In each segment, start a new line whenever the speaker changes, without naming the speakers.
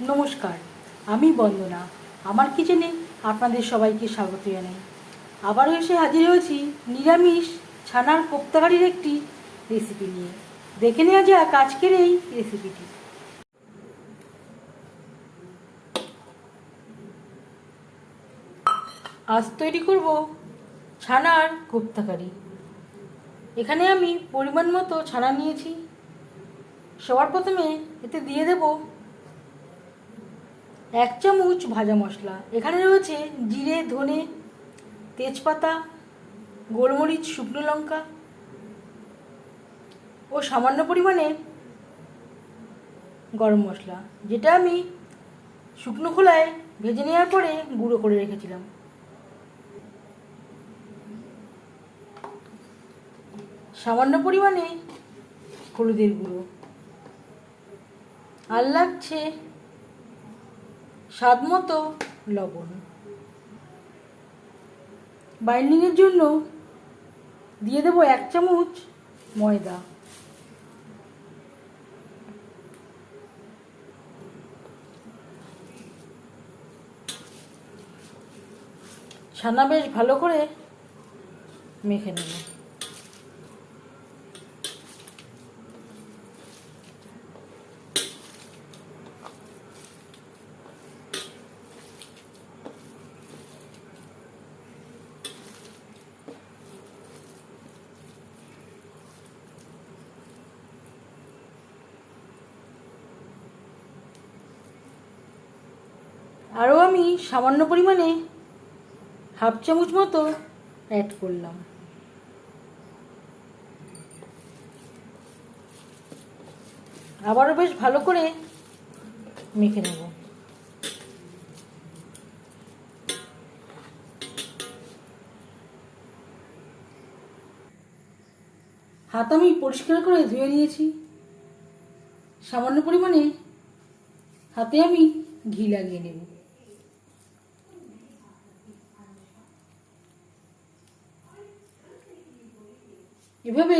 নমস্কার, আমি বন্দনা। আমার কিচেনে আপনাদের সবাইকে স্বাগত জানাই। আবারও এসে হাজির হয়েছি নিরামিষ ছানার কোপ্তাকারির একটি রেসিপি নিয়ে। দেখে নেওয়া যাক আজকের এই রেসিপিটি আজ তৈরি করব ছানার কোপ্তাকারি এখানে আমি পরিমাণ মতো ছানা নিয়েছি। সবার প্রথমে এতে দিয়ে দেব এক চামচ ভাজা মশলা। এখানে রয়েছে জিরে, ধনে, তেজপাতা, গোলমরিচ, শুকনো লঙ্কা ও সামান্য পরিমাণে গরম মশলা, যেটা আমি শুকনো খোলায় ভেজে নেওয়ার পরে গুঁড়ো করে রেখেছিলাম। সামান্য পরিমাণে হলুদের গুঁড়ো। আর লাগছে স্বাদ মতো লবণ। বাইন্ডিংয়ের জন্য দিয়ে দেবো এক চামচ ময়দা। ছানা বেশ ভালো করে মেখে নেব। আরও আমি সামান্য পরিমাণে হাফ চামচ মতো অ্যাড করলাম। আবারও বেশ ভালো করে মেখে নেব। হাত আমি পরিষ্কার করে ধুয়ে নিয়েছি। সামান্য পরিমাণে হাতে আমি ঘি লাগিয়ে নেব। এভাবে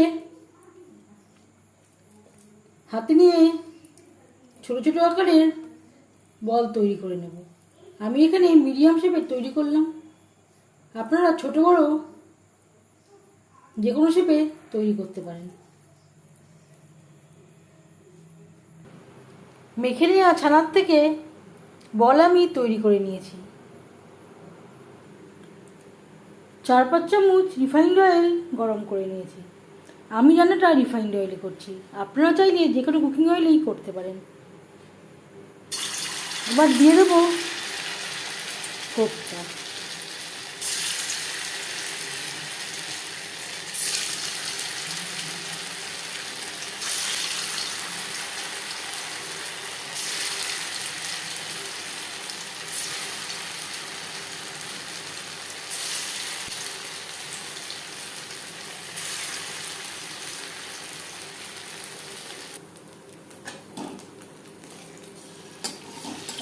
হাতে নিয়ে ছোট ছোট আকারের বল তৈরি করে নেব। আমি এখানে মিডিয়াম শেপের তৈরি করলাম। আপনারা ছোট, বড় যে কোনো শেপে তৈরি করতে পারেন। মেখে নেওয়া ছানার থেকে বল আমি তৈরি করে নিয়েছি। চার, পাঁচ চামচ রিফাইন্ড অয়েল গরম করে নিয়েছি। আমি রান্নাটা রিফাইন্ড অয়েলে করছি। আপনারা চাইলে যে কোনো কুকিং অয়েলেই করতে পারেন। এবার দিয়ে দেবো। কোপ্তা।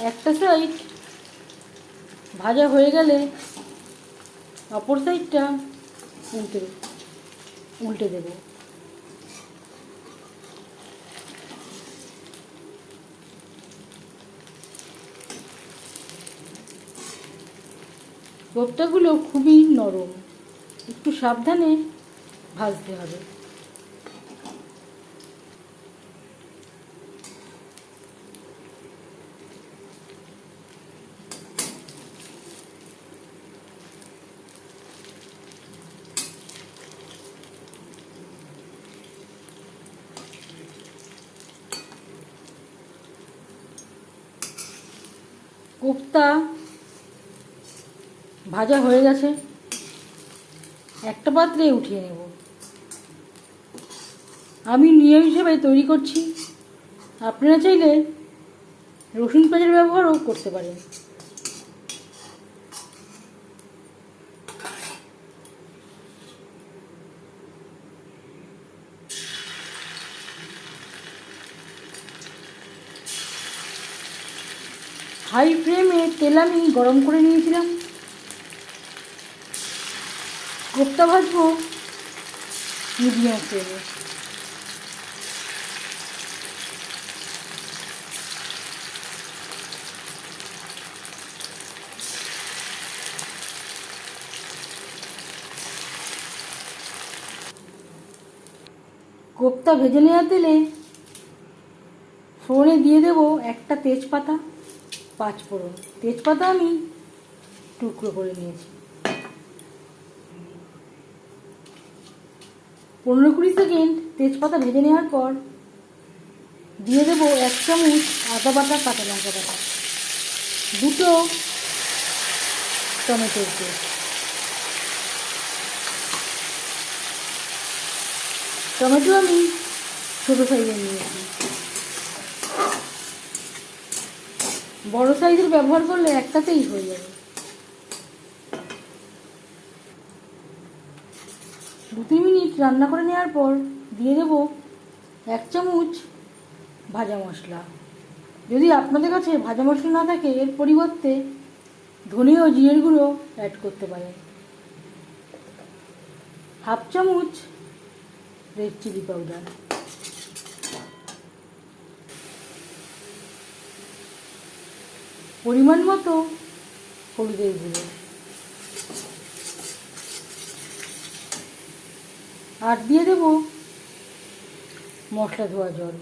একটা সাইড ভাজা হয়ে গেলে অপর সাইডটা উল্টে উল্টে দেবো। কোপ্তাগুলো খুবই নরম, একটু সাবধানে ভাজতে হবে। কোপ্তা ভাজা হয়ে গেছে। একটা পাত্রে উঠিয়ে নেব। আমি নিয়ম হিসেবে তৈরি করছি। আপনারা চাইলে রসুন পেঁয়াজের ব্যবহারও করতে পারেন। হাই ফ্লেমে তেল আমি গরম করে নিয়েছিলাম। কোপ্তা ভাজবো মিডিয়াম ফ্লেমে। কোপ্তা ভেজে নেওয়া তেলে ফোনে দিয়ে দেব একটা তেজপাতা। পাঁচ ফোড়ন। তেজপাতা আমি টুকরো করে নিয়েছি। পনেরো কুড়ি সেকেন্ড তেজপাতা ভেজে নেওয়ার পর দিয়ে দেবো এক চামচ আদা বাটা, কাঁচা লঙ্কা বাটা। দুটো টমেটোর পেস্ট টমেটো আমি ছোটো সাইজের নিয়েছি। বড় সাইজের ব্যবহার করলে একটাতেই হয়ে যাবে। দু তিন মিনিট রান্না করে নেওয়ার পর দিয়ে দেবো এক চামচ ভাজা মশলা। যদি আপনাদের কাছে ভাজা মশলা না থাকে, এর পরিবর্তে ধনে ও জিরের গুঁড়ো অ্যাড করতে পারেন। হাফ চামচ রেড চিলি পাউডার পরিমাণ মতো হলুদের গুঁড়ো আর দিয়ে দেব মশলা ধোয়া জল।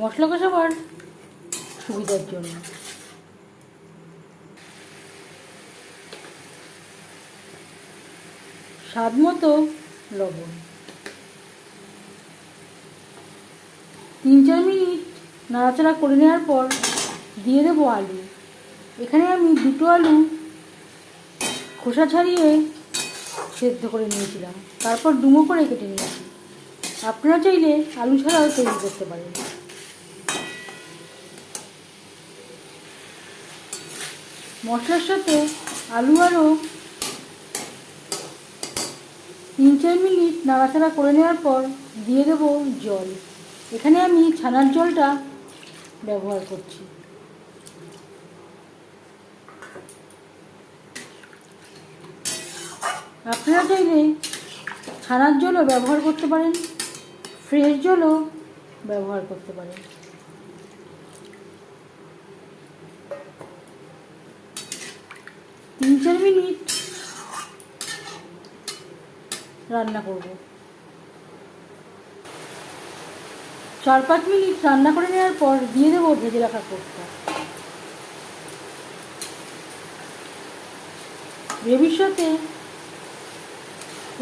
মশলা কষাবার সুবিধার জন্য। স্বাদ মতো লবণ। তিন চার মিনিট নাড়াচাড়া করে নেওয়ার পর দিয়ে দেবো আলু। এখানে আমি দুটো আলু খোসা ছাড়িয়ে সেদ্ধ করে নিয়েছিলাম। তারপর ডুমো করে কেটে নিয়েছি। আপনারা চাইলে আলু ছাড়াও তৈরি করতে পারেন। মশলার সাথে আলু আরও তিন চার মিনিট নাড়াচাড়া করে নেওয়ার পর দিয়ে দেবো জল। এখানে আমি ছানার জলটা ব্যবহার করছি। আপনারা চাইলে ছানার জলও ব্যবহার করতে পারেন, ফ্রেশ জলও ব্যবহার করতে পারেন। তিন চার মিনিট রান্না করব। চার পাঁচ মিনিট রান্না করে নেওয়ার পর দিয়ে দেবো ভেজে রাখা গ্রেভির সাথে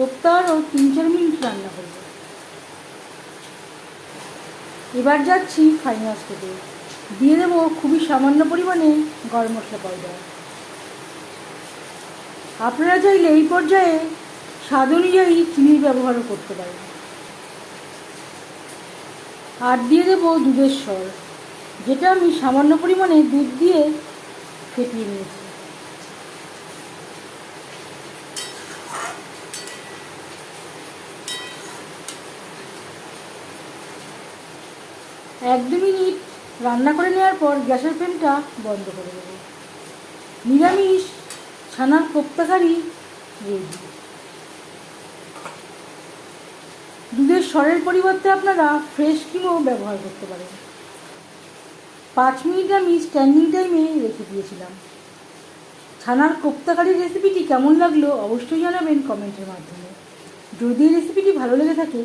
কোপ্তা আরও তিন চার মিনিট রান্না করব। এবার যাচ্ছি ফাইনাল স্টেপে দিয়ে দেবো খুবই সামান্য পরিমাণে গরম মশলা পাউডার আপনারা চাইলে এই পর্যায়ে স্বাদ অনুযায়ী চিনির ব্যবহারও করতে পারেন। আর দিয়ে দেবো দুধের স্বর যেটা আমি সামান্য পরিমাণে দুধ দিয়ে ফেটিয়ে নিয়েছি। এক দু মিনিট রান্না করে নেওয়ার পর গ্যাসের ফ্লেমটা বন্ধ করে দেবো। নিরামিষ, ছানার কোপ্তাকারি রেডি দুধের স্বরের পরিবর্তে আপনারা ফ্রেশ ক্রিমও ব্যবহার করতে পারেন। পাঁচ মিনিট আমি স্ট্যান্ডিং টাইমে রেখে দিয়েছিলাম। ছানার কোপ্তাকারি রেসিপিটি কেমন লাগল অবশ্যই জানাবেন কমেন্টের মাধ্যমে। যদি রেসিপিটি ভালো লেগে থাকে